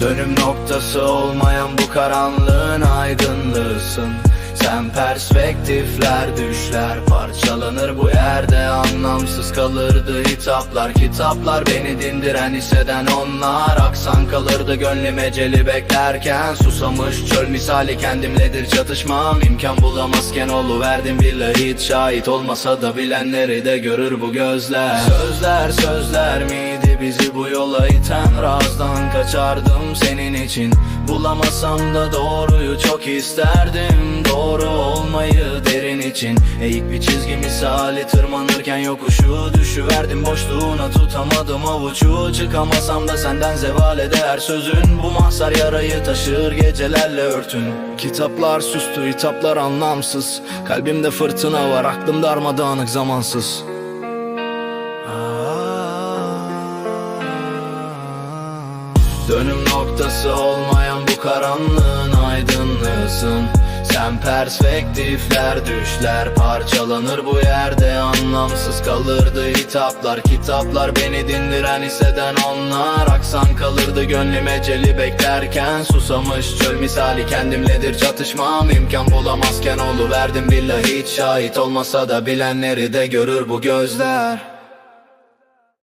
noktası olmayan bu karanlığın aydınlığısın. Sen perspektifler düşler Parçalanır bu yerde. Anlamsız kalırdı hitaplar. Kitaplar beni dindiren hisseden onlar. Aksan kalırdı gönlüm eceli beklerken. Susamış çöl misali kendimledir çatışmam. İmkan bulamazken verdim billahi hiç şahit olmasa da bilenleri de görür bu gözler. Sözler sözler miydi bizi bu yola iten Razdan kaçardım senin için Bulamasam da doğruyu çok isterdim Doğru olmayı derin için Eğik bir çizgi misali tırmanırken yokuşu Düşüverdim boşluğuna tutamadım avucu Çıkamasam da senden zeval eder sözün Bu mahzar yarayı taşır gecelerle örtün Kitaplar süslü hitaplar anlamsız Kalbimde fırtına var aklım darmadağınık zamansız Dönüm noktası olmayan bu karanlığın aydınlığısın. Sen perspektifler düşler parçalanır bu yerde. Anlamsız kalırdı hitaplar kitaplar Beni dindiren hisseden onlar. Aksan kalırdı gönlüm eceli beklerken. Susamış çöl misali kendimledir çatışmam. İmkan bulamazken verdim billahi. Hiç şahit olmasa da bilenleri de görür bu gözler